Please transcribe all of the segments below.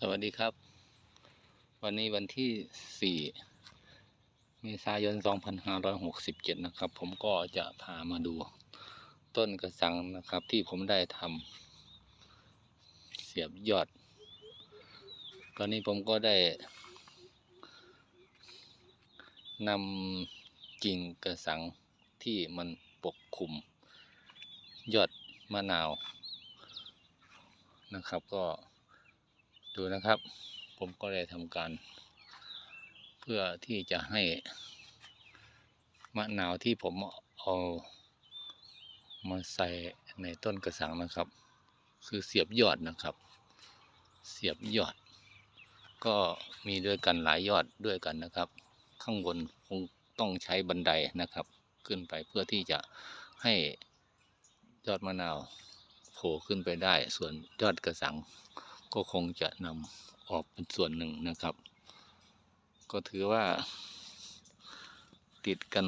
สวัสดีครับ วันนี้วันที่ 4 เมษายน 2567 นะครับ ผมก็จะพามาดูต้นกระสังนะครับ ที่ผมได้ทำเสียบยอด ตอนนี้ผมก็ได้นำกิ่งกระสังที่มันปกคลุม ยอดมะนาวนะครับก็ ดูนะครับ ผมก็ได้ทำการ เพื่อที่จะให้มะนาวที่ผมเอามาใส่ในต้นกระสังนะครับ คือเสียบยอดนะครับ เสียบยอด ก็มีด้วยกันหลายยอดด้วยกันนะครับ ข้างบนคงต้องใช้บันไดนะครับ ขึ้นไปเพื่อที่จะให้ยอดมะนาวโผล่ขึ้นไปได้ ส่วนยอดกระสัง ก็คงจะนำออกเป็นส่วนหนึ่งนะครับ ก็ถือว่า ติดกัน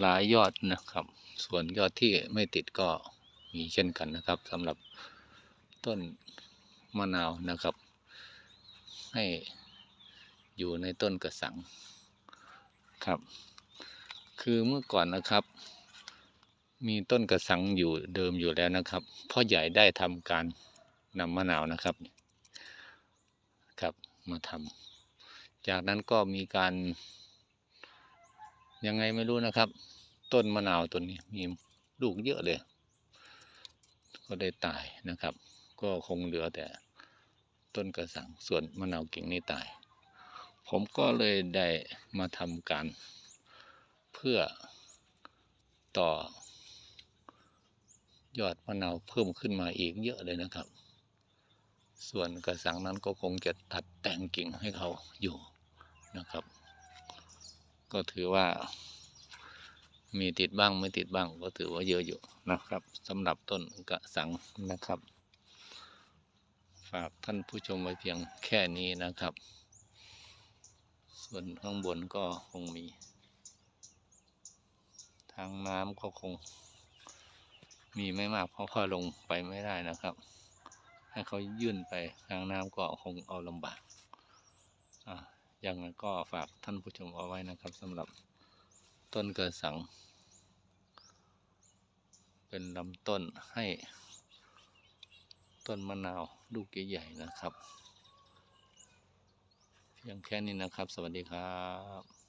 หลายยอดนะครับ ส่วนยอดที่ไม่ติดก็มีเช่นกันนะครับสำหรับต้นมะนาวนะครับ ให้อยู่ในต้นกระสังครับ คือเมื่อก่อนนะครับ มีต้นกระสังอยู่เดิมอยู่แล้วนะครับพ่อใหญ่ได้ทำการ นำมะนาวนะครับครับมาทำจากนั้นก็มีการ ยังไงไม่รู้นะครับ ต้นมะนาวต้นนี้มีลูกเยอะเลย ก็ได้ตายนะครับ ก็คงเหลือแต่ต้นกระสังส่วนมะนาวกิ่งนี่ตาย ผมก็เลยได้มาทำการเพื่อต่อยอดมะนาวเพิ่มขึ้นมาอีกเยอะเลยนะครับ ส่วนกระสังนั้นก็คงจะตัดแต่งกิ่งให้เขาอยู่นะครับ ก็ถือว่ามีติดบ้างไม่ติดบ้างก็ถือว่าเยอะอยู่นะครับสำหรับต้นกระสังนะครับ ฝากท่านผู้ชมไว้เพียงแค่นี้นะครับ ส่วนข้างบนก็คงมี ทางน้ำก็คงมีไม่มากเพราะพ่อลงไปไม่ได้นะครับ ให้เขายื่นไปทางน้ำก็คงเอาลำบากอะยังไงก็ฝากท่านผู้ชมเอาไว้นะครับสำหรับต้นเกิดสัง เป็นลำต้นให้ ต้นมะนาวลูกใหญ่ๆนะครับ เพียงแค่นี้นะครับ สวัสดีครับ